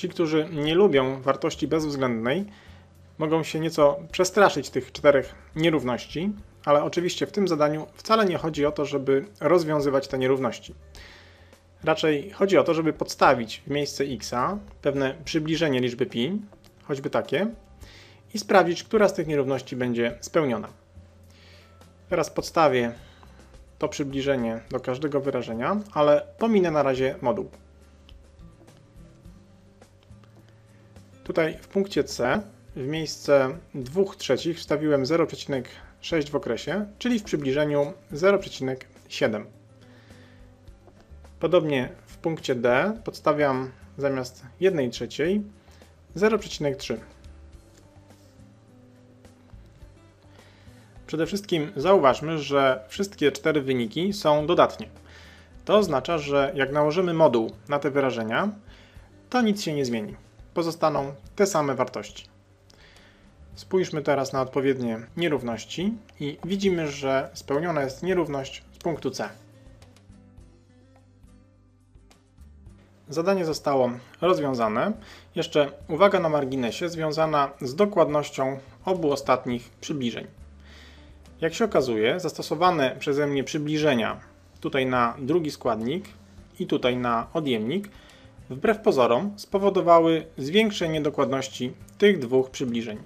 Ci, którzy nie lubią wartości bezwzględnej, mogą się nieco przestraszyć tych czterech nierówności, ale oczywiście w tym zadaniu wcale nie chodzi o to, żeby rozwiązywać te nierówności. Raczej chodzi o to, żeby podstawić w miejsce x pewne przybliżenie liczby pi, choćby takie, i sprawdzić, która z tych nierówności będzie spełniona. Teraz podstawię to przybliżenie do każdego wyrażenia, ale pominę na razie moduł. Tutaj w punkcie C w miejsce 2 trzecich wstawiłem 0,6 w okresie, czyli w przybliżeniu 0,7. Podobnie w punkcie D podstawiam zamiast 1 trzeciej 0,3. Przede wszystkim zauważmy, że wszystkie cztery wyniki są dodatnie. To oznacza, że jak nałożymy moduł na te wyrażenia, to nic się nie zmieni. Pozostaną te same wartości. Spójrzmy teraz na odpowiednie nierówności i widzimy, że spełniona jest nierówność z punktu C. Zadanie zostało rozwiązane. Jeszcze uwaga na marginesie związana z dokładnością obu ostatnich przybliżeń. Jak się okazuje, zastosowane przeze mnie przybliżenia tutaj na drugi składnik i tutaj na odjemnik, wbrew pozorom spowodowały zwiększenie dokładności tych dwóch przybliżeń.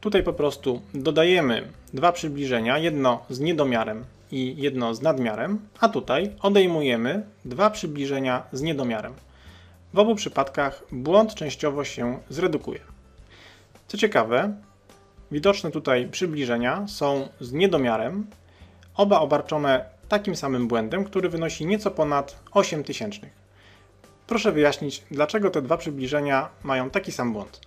Tutaj po prostu dodajemy dwa przybliżenia, jedno z niedomiarem i jedno z nadmiarem, a tutaj odejmujemy dwa przybliżenia z niedomiarem. W obu przypadkach błąd częściowo się zredukuje. Co ciekawe, widoczne tutaj przybliżenia są z niedomiarem, oba obarczone takim samym błędem, który wynosi nieco ponad 8 tysięcznych. Proszę wyjaśnić, dlaczego te dwa przybliżenia mają taki sam błąd.